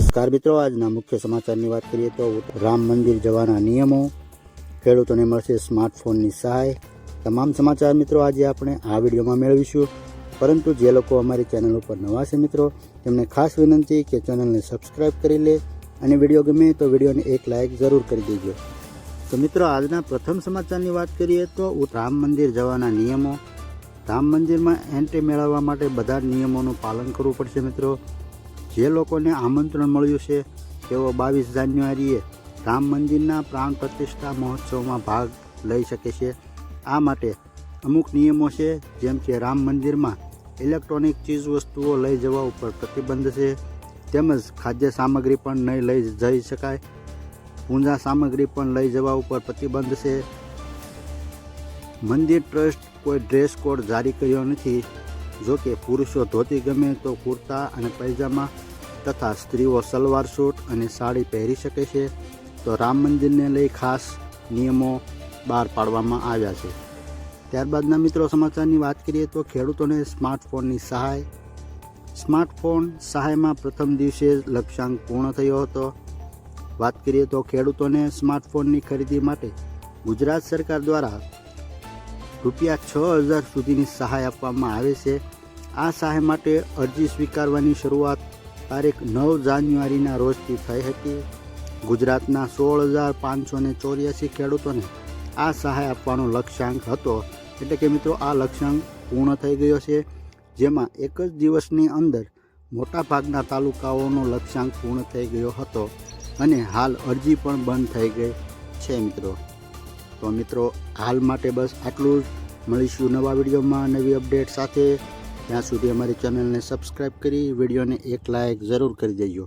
નમસ્કાર મિત્રો, આજના મુખ્ય સમાચારની વાત કરીએ તો રામ મંદિર જવાના નિયમો, ખેડૂતોને મળશે સ્માર્ટફોનની સહાય. તમામ સમાચાર મિત્રો આજે આપણે આ વિડીયોમાં મેળવીશું. પરંતુ જે લોકો અમારી ચેનલ ઉપર નવા છે મિત્રો, તેમને ખાસ વિનંતી કે ચેનલને સબસ્ક્રાઈબ કરી લે અને વીડિયો ગમે તો વિડીયોને એક લાઇક જરૂર કરી દેજો. તો મિત્રો, આજના પ્રથમ સમાચારની વાત કરીએ તો રામ મંદિર જવાના નિયમો. રામ મંદિરમાં એન્ટ્રી મેળવવા માટે બધા નિયમોનું પાલન કરવું પડશે મિત્રો. જે લોકોને આમંત્રણ મળ્યું છે, તેઓ બાવીસ જાન્યુઆરીએ રામ મંદિરના પ્રાણ પ્રતિષ્ઠા મહોત્સવમાં ભાગ લઈ શકે છે. આ માટે અમુક નિયમો છે, જેમ કે રામ મંદિરમાં ઇલેક્ટ્રોનિક ચીજ વસ્તુઓ લઈ જવા ઉપર પ્રતિબંધ છે, તેમજ ખાદ્ય સામગ્રી પણ નહીં લઈ જઈ શકાય. પૂંજા સામગ્રી પણ લઈ જવા ઉપર પ્રતિબંધ છે. મંદિર ટ્રસ્ટ કોઈ ડ્રેસ કોડ જારી કર્યો નથી. જો કે પુરુષો ધોતી ગમે તો કુર્તા અને પૈજામા તથા સ્ત્રીઓ સલવાર સૂટ અને સાડી પહેરી શકે છે, તો રામ મંદિરને લઈ ખાસ નિયમો બહાર પાડવામાં આવ્યા છે. ત્યારબાદના મિત્રો સમાચારની વાત કરીએ તો ખેડૂતોને સ્માર્ટફોનની સહાય. સ્માર્ટફોન સહાયમાં પ્રથમ દિવસે લક્ષ્યાંક પૂર્ણ થયો હતો. વાત કરીએ તો ખેડૂતોને સ્માર્ટફોનની ખરીદી માટે ગુજરાત સરકાર દ્વારા રૂપિયા છ હજાર સુધીની સહાય આપવામાં આવે છે. આ સહાય માટે અરજી સ્વીકારવાની શરૂઆત તારીખ નવ જાન્યુઆરીના રોજથી થઈ હતી. ગુજરાતના સોળ હજાર પાંચસો ને ચોર્યાસી ખેડૂતોને આ સહાય આપવાનો લક્ષ્યાંક હતો. એટલે કે મિત્રો, આ લક્ષ્યાંક પૂર્ણ થઈ ગયો છે. જેમાં એક જ દિવસની અંદર મોટાભાગના તાલુકાઓનો લક્ષ્યાંક પૂર્ણ થઈ ગયો હતો. અને હાલ અરજી પણ બંધ થઈ ગઈ છે, મિત્રો. તો મિત્રો, હાલ માટે બસ આટલું જ. મળીશું નવા વિડીયોમાં નવી અપડેટ સાથે. ત્યાં સુધી અમારી ચેનલને સબસ્ક્રાઈબ કરી, વિડીયોને એક લાયક જરૂર કરી દેજો.